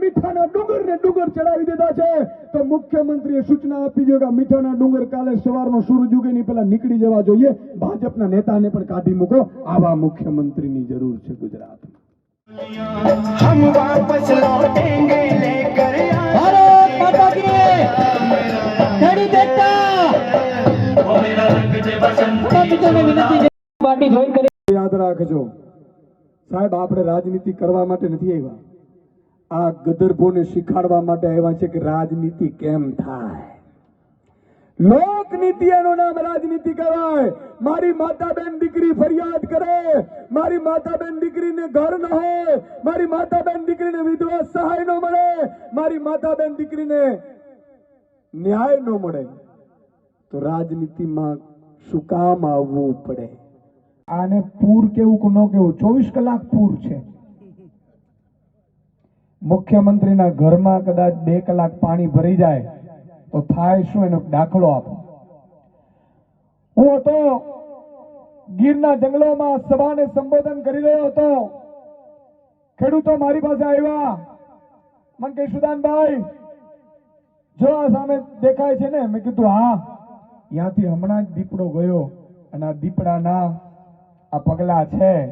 મીઠાના ડુંગર ને ડુંગર ચડાવી દીધા છે તો મુખ્યમંત્રીએ સૂચના આપી છે કે આ મીઠાના ડુંગર કાલે સવારનો સૂરજ ઉગે ની પહેલા નીકળી જવા જોઈએ ભાજપના નેતાને પણ કાઢી મૂકો આવા મુખ્યમંત્રીની જરૂર છે ગુજરાતમાં हम वापस लौटेंगे लेकर आए ભારત માતા કી ખેડૂત એકતા બીજાને વિનંતી છે પાર્ટી જોઈન કરી યાદ રાખજો સાહેબ આપણે રાજનીતિ કરવા માટે નથી આવ્યા આ ગદર્ભોને શીખાડવા માટે આવ્યા છે કે રાજનીતિ કેમ થાય? લોકનીતિ એનું નામ રાજનીતિ કહેવાય. મારી માતા બેન દીકરી ફરિયાદ કરે. મારી માતા બેન દીકરીને ઘર ન હોય. મારી માતા બેન દીકરીને વિધવા સહાય ન મળે. મારી માતા બેન દીકરીને ન્યાય ન મળે. તો રાજનીતિમાં શું કામ આવવું પડે? આને પૂર કેવું કે ન કેવું? ચોવીસ કલાક પૂર છે. મુખ્યમંત્રીના ઘરમાં કદાચ બે કલાક પાણી ભરી જાય, તો થાય શું? એનો દાખલો આપો. હું હતો ગીરના જંગલોમાં સભાને સંબોધન કરી રહ્યો હતો. ખેડૂતો મારી પાસે આવ્યા. મને કે સુદાનભાઈ, જો આ સામે દેખાય છે ને? મેં કીધું, હા. ત્યાંથી હમણાં જ દીપડો ગયો અને આ દીપડાના આ પગલા છે.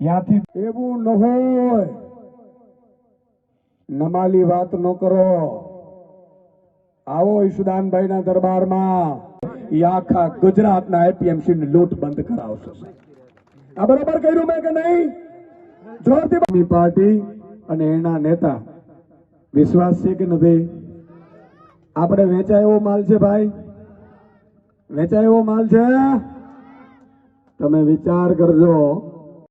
ત્યાંથી એવું ન હોય. નમાલી વાત ન કરો. આવો ઈશુદાનભાઈ ના દરબારમાં એ આખા ગુજરાતના એપીએમસી ની લૂંટ બંધ કરાવશો આ બરાબર કર્યું મેં કે નહીં? જોરથી. પાર્ટી અને એના નેતા વિશ્વાસ છે કે નથી? આપણે વેચાય એવો માલ છે ભાઈ? વેચાય એવો માલ છે? તમે વિચાર કરજો.